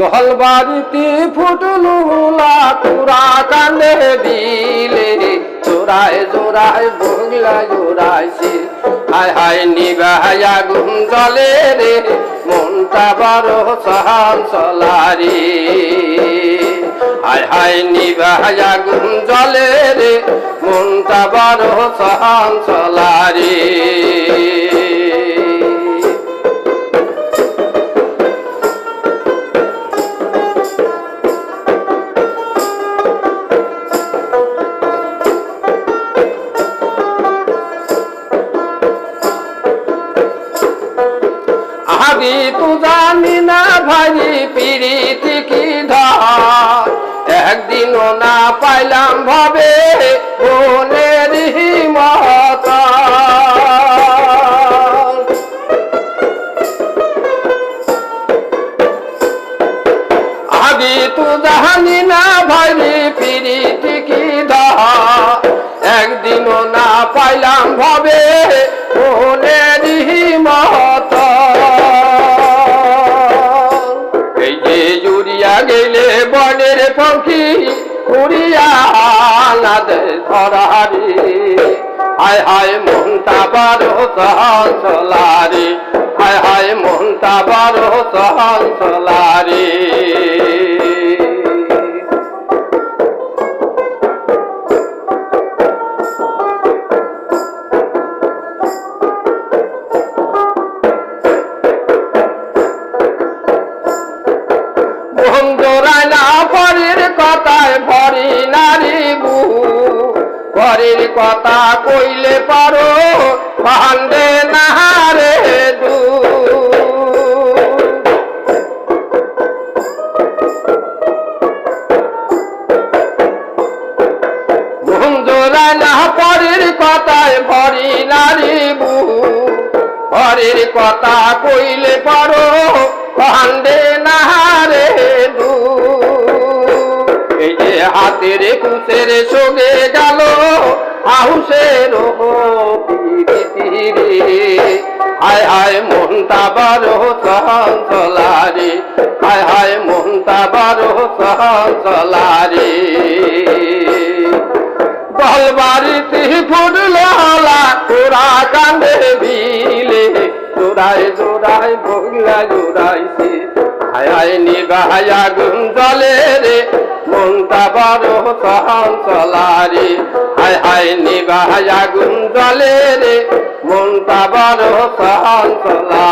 দল বাড়িতে ফুটলুলা তুরা কান্দে দিলে। জোড়ায় জোড়ায় বগলা জোড়াইছে হায় হায় নিবাহায় আগুন জলে রে, মনটা বারো সাহান চলারি হায় হায় নিবাহায় আগুন জলে রে, মনটা বারো সহান চলারি আমি তু জানি না ভারি পিড়িতি কি ধার? একদিনও না পাইলাম ভাবে যে জুড়িয়া গেলে বনের পক্ষি উড়িয়া নাদে ধরারি হায় হায় মনটা বারো সহসলারি হায় হায় মনটা বারো সহন কথা কইলে পারো ভান্ডে নাহারে দু পরের কথায় ভরি নারী বহু পরের কথা কইলে পারো ভান্ডে নাহারে দু এই যে হাতের কুচের সঙ্গে গেল আহুসের হায় হায় মনটা বারো সহন চলারে হায় হায় মনটা বারো সহন চলারে দল বাড়িতে ফুটল তোরা কান্দে দিলে। জোড়ায় জোড়ায় বগলা জোড়াইছে। হায় হায় নিবাহায় আগুন জলে রে মনটা বড় সহন চলারে হায় আয় নিবাহায় আগুন জলে রে। মনটা বড় সহন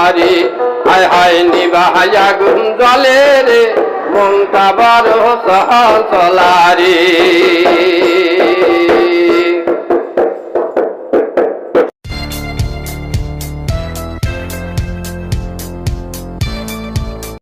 আয় আয় হায় নিবাহায় আগুন জলে রে। মনটা বড় সহন চলারে